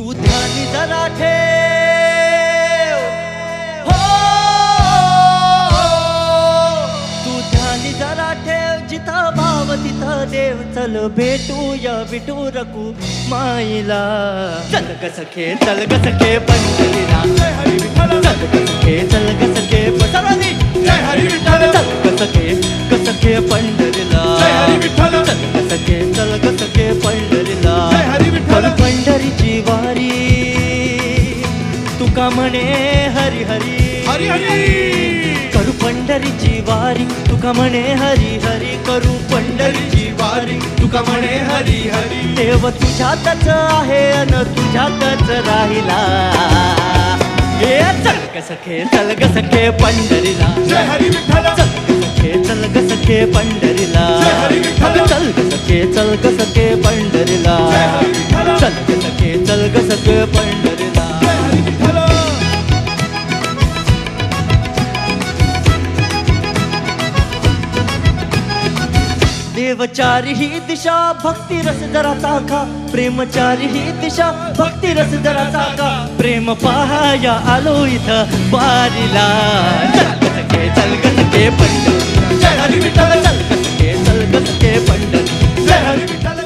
तू ध्यानी जरा ठेव. हो तू ध्यानी जरा ठेव. जिथं भाव तिथं देव. चल भेटूया विटू रकू माईला. चल ग सखे चल ग सखे पंढरीला. चल ग सखे चल ग सखे सर्वांनी जय हरी विठ्ठल. चल ग सखे ग सखे पंढरीला. म्हणे हरी हरी. हरी हरी करू पंढरीची वारी तुका म्हणे हरी हरी. करू पंढरीची वारी तुका म्हणे हरी हरी. देव तुझ्यातच आहे अन तुझ्यातच राहिला. हे चल ग सखे चल ग सखे पंढरीला. चल ग सखे चल ग सखे पंढरीला. चल ग सखे चल ग सखे पंढरीला. चल ग सखे चल ग सखे पंढरीला. देवचारी ही दिशा भक्ती रस जरा चाखा प्रेमचारी ही दिशा भक्ती रस जरा चाखा प्रेम पाहाया आलो इथं बारीला. चल ग चल